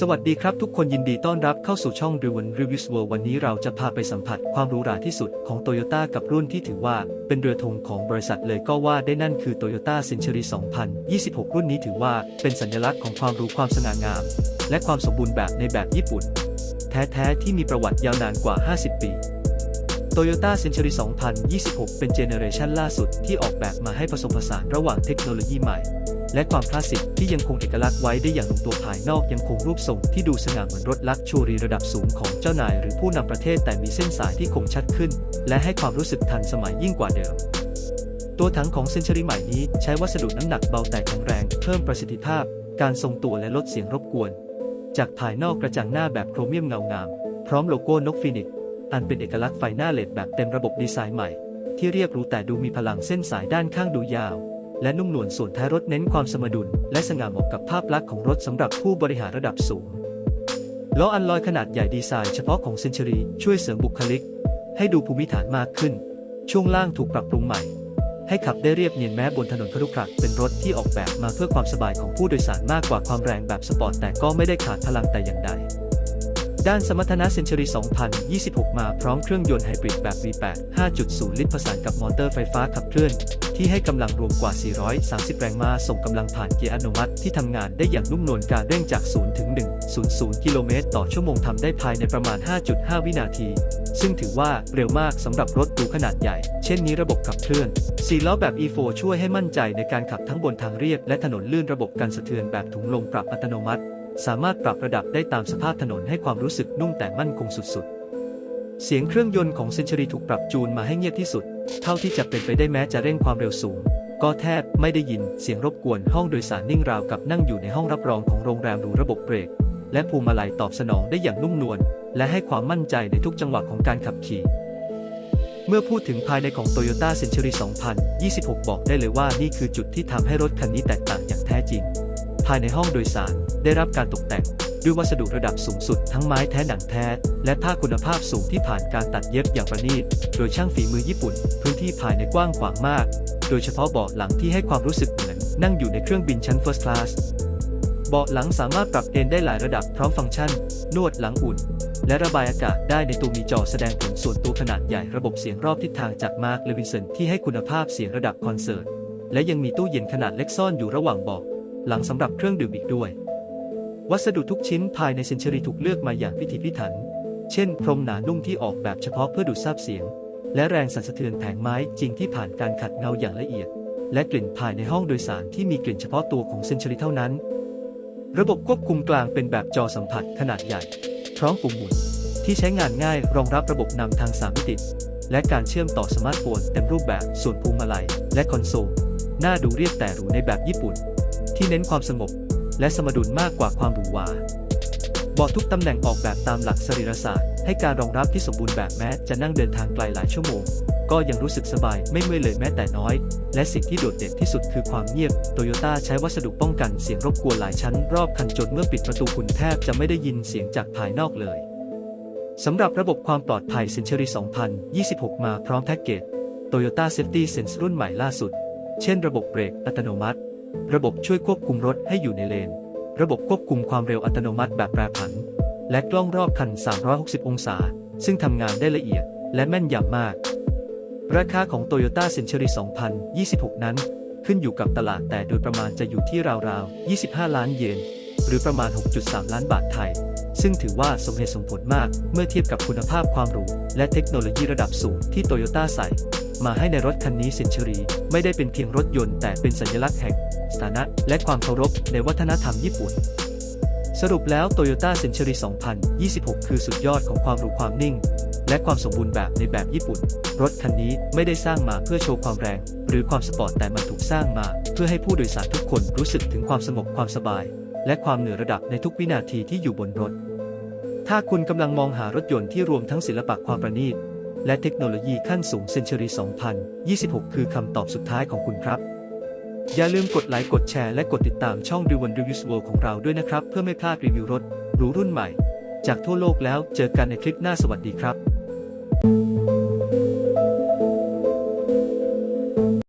สวัสดีครับทุกคนยินดีต้อนรับเข้าสู่ช่อง r e w i n Reviews World วันนี้เราจะพาไปสัมผัสความหรูหราที่สุดของ Toyota กับรุ่นที่ถือว่าเป็นเรือธงของบริษัทเลยก็ว่าได้นั่นคือ Toyota Century 2026 รุ่นนี้ถือว่าเป็นสัญลักษณ์ของความรู้ความสง่างาม และความสมบูรณ์แบบในแบบญี่ปุ่น แท้ๆที่มีประวัติยาวนานกว่า 50 ปี Toyota Century 2026 เป็นเจเนอเรชันล่าสุดที่ออกแบบมาให้ผสมผสานระหว่างเทคโนโลยีใหม่ และความคลาสสิกที่ยังคงเอกลักษณ์ไว้ได้อย่างลงตัวภายนอกยังคงรูปทรงที่ดูสง่าเหมือนรถลักชัวรีระดับสูงของเจ้านายหรือผู้นำประเทศแต่มีเส้นสายที่คมชัดขึ้น และให้ความรู้สึกทันสมัยยิ่งกว่าเดิมตัวถังของเซน t ช r y ใหม่นี้ใช้วัสดุน้ำหนักเบาแต่แข็งแรง เพิ่มประสิทธิภาพ การทรงตัวและลดเสียงรบกวน จากภายนอกกระจังหน้าแบบโครเมียมเงางาม พร้อมโลโก้นกฟีนิกซ์อันเป็นเอกลักษณ์ไฟหน้าเลดแบบเต็มระบบดีไซน์ใหม่ ที่เรียบหรูแต่ดูมีพลังเส้นสายด้านข้างดูยาว และนุ่มนวลส่วนท้ายรถเน้นความสมดุล และสง่าเหมาะกับภาพลักษณ์ของรถสำหรับผู้บริหารระดับสูงล้ออันลอยขนาดใหญ่ดีไซน์เฉพาะของเซน t ช r y ช่วยเสริมบุคลิก ให้ดูภูมิฐานมากขึ้น ช่วงล่างถูกปรับปรุงใหม่ ให้ขับได้เรียบเนียนแม้บนถนนครุขระเป็นรถที่ออกแบบมาเพื่อความสบายของผู้โดยสารมากกว่าความแรงแบบสปอร์ตแต่ก็ไม่ได้ขาดพลังแต่อย่างใด ด้านสมรรถนะเซน t ช r y 2026 มาพร้อมเครื่องยนต์ไฮบริดแบบ V8 5.0 ลิตรผสานกับมอเตอร์ไฟฟ้าขับเคลื่อน ที่ให้กำลังรวมกว่า 430 แรงม้าส่งกำลังผ่านเกียร์อัตโนมัติที่ทำงานได้อย่างนุ่มนวลการเร่งจาก 0 ถึง 100 กิโลเมตรต่อชั่วโมงทำได้ภายในประมาณ 5.5 วินาที ซึ่งถือว่าเร็วมากสำหรับรถหรูขนาดใหญ่ เช่นนี้ระบบขับเคลื่อน4ล้อแบบ E4 ช่วยให้มั่นใจในการขับทั้งบนทางเรียบและถนนลื่นระบบกันสะเทือนแบบถุงลมปรับอัตโนมัติ สามารถปรับระดับได้ตามสภาพถนนให้ความรู้สึกนุ่มแต่มั่นคงสุดๆ เสียงเครื่องยนต์ของเซน t ช r y ถูกปรับจูนมาให้เงียบที่สุด เท่าที่จะเป็นไปได้แม้จะเร่งความเร็วสูง ก็แทบไม่ได้ยินเสียงรบกวนห้องโดยสารนิ่งราวกับนั่งอยู่ในห้องรับรองของโรงแรมหรูระบบเบรก และพวงมาลัยตอบสนองได้อย่างนุ่มนวลและให้ความมั่นใจในทุกจังหวะของการขับขี่เมื่อพูดถึงภายในของ Toyota Century 2026 บอกได้เลยว่านี่คือจุดที่ทำให้รถคันนี้แตกต่างอย่างแท้จริง ภายในห้องโดยสาร ได้รับการตกแต่ง ด้วยวัสดุระดับสูงสุดทั้งไม้แท้หนังแท้ และผ้าคุณภาพสูงที่ผ่านการตัดเย็บอย่างประณีต โดยช่างฝีมือญี่ปุ่น พื้นที่ภายในกว้างขวางมาก โดยเฉพาะเบาะหลังที่ให้ความรู้สึกเหมือนนั่งอยู่ในเครื่องบินชั้น First Class เบาะหลังสามารถปรับเอนได้หลายระดับพร้อมฟังก์ชัน นวดหลังอุ่น และระบายอากาศได้ในตัวมีจอแสดงผลส่วนตัวขนาดใหญ่ระบบเสียงรอบทิศทางจากมาร์คเลวินสันที่ให้คุณภาพเสียงระดับคอนเสิร์ต และยังมีตู้เย็นขนาดเล็กซ่อนอยู่ระหว่างเบาะ หลังสำหรับเครื่องดื่มอีกด้วย วัสดุทุกชิ้นภายในเซน t ช r y ถูกเลือกมาอย่างพิถีพิถัน เช่น พรมหนานุ่มที่ออกแบบเฉพาะเพื่อดูดซับเสียง และแรงสั่นสะเทือนแผงไม้จริงที่ผ่านการขัดเงาอย่างละเอียด และกลิ่นภายในห้องโดยสารที่มีกลิ่นเฉพาะตัวของเซน t ช r y เท่านั้น ระบบควบคุมกลางเป็นแบบจอสัมผัสขนาดใหญ่ พร้อมปุ่มหมุนที่ใช้งานง่ายรองรับระบบนำทางสามมิติและการเชื่อมต่อสมาร์ทโฟนเต็มรูปแบบส่วนพวงมาลัย และคอนโซลหน้าดูเรียบแต่หรูในแบบญี่ปุ่น ที่เน้นความสงบ และสมดุลมากกว่าความหรูหราเบาะทุกตำแหน่งออกแบบตามหลักสรีรศาสตร์ ให้การรองรับที่สมบูรณ์แบบแม้จะนั่งเดินทางไกลหลายชั่วโมง ก็ยังรู้สึกสบายไม่เมื่อยเลยแม้แต่น้อย และสิ่งที่โดดเด่นที่สุดคือความเงียบโตโยต้าใช้วัสดุป้องกันเสียงรบกวนหลายชั้นรอบคันจนเมื่อปิดประตูคุณแทบจะไม่ได้ยินเสียงจากภายนอกเลยสำหรับระบบความปลอดภัย Century 2026 มาพร้อมแพ็กเกจ Toyota Safety Sense รุ่นใหม่ล่าสุด เช่นระบบเบรกอัตโนมัติ ระบบช่วยควบคุมรถให้อยู่ในเลน ระบบควบคุมความเร็วอัตโนมัติแบบแปรผัน และกล้องรอบคัน 360 องศา ซึ่งทำงานได้ละเอียดและแม่นยำมาก ราคาของ Toyota Century 2026 นั้น ขึ้นอยู่กับตลาดแต่โดยประมาณจะอยู่ที่ราวๆ 25 ล้านเยน หรือประมาณ 6.3 ล้านบาทไทย ซึ่งถือว่าสมเหตุสมผลมากเมื่อเทียบกับคุณภาพความหรูและเทคโนโลยีระดับสูงที่โตโยต้าใส่ มาให้ในรถคันนี้เซนช r y ไม่ได้เป็นเพียงรถยนต์แต่เป็นสัญลักษณ์แห่งสถานะและความเคารพในวัฒนธรรมญี่ปุ่น สรุปแล้ว Toyota Century 2026 คือสุดยอดของความหรูความนิ่ง และความสมบูรณ์แบบในแบบญี่ปุ่น รถคันนี้ไม่ได้สร้างมาเพื่อโชว์ความแรง หรือความสปอร์ตแต่มันถูกสร้างมา เพื่อให้ผู้โดยสารทุกคนรู้สึกถึงความสงบความสบาย และความเหนือระดับในทุกวินาทีที่อยู่บนรถ ถ้าคุณกำลังมองหารถยนต์ที่รวมทั้งศิลปะความประณีต และเทคโนโลยีขั้นสูง Century 2026 คือคำตอบสุดท้ายของคุณครับ อย่าลืมกดไลค์กดแชร์และกดติดตามช่อง r e w a n Reviews World ของเราด้วยนะครับ เพื่อไม่พลาดรีวิวรถหรูรุ่นใหม่ จากทั่วโลกแล้วเจอกันในคลิปหน้าสวัสดีครับ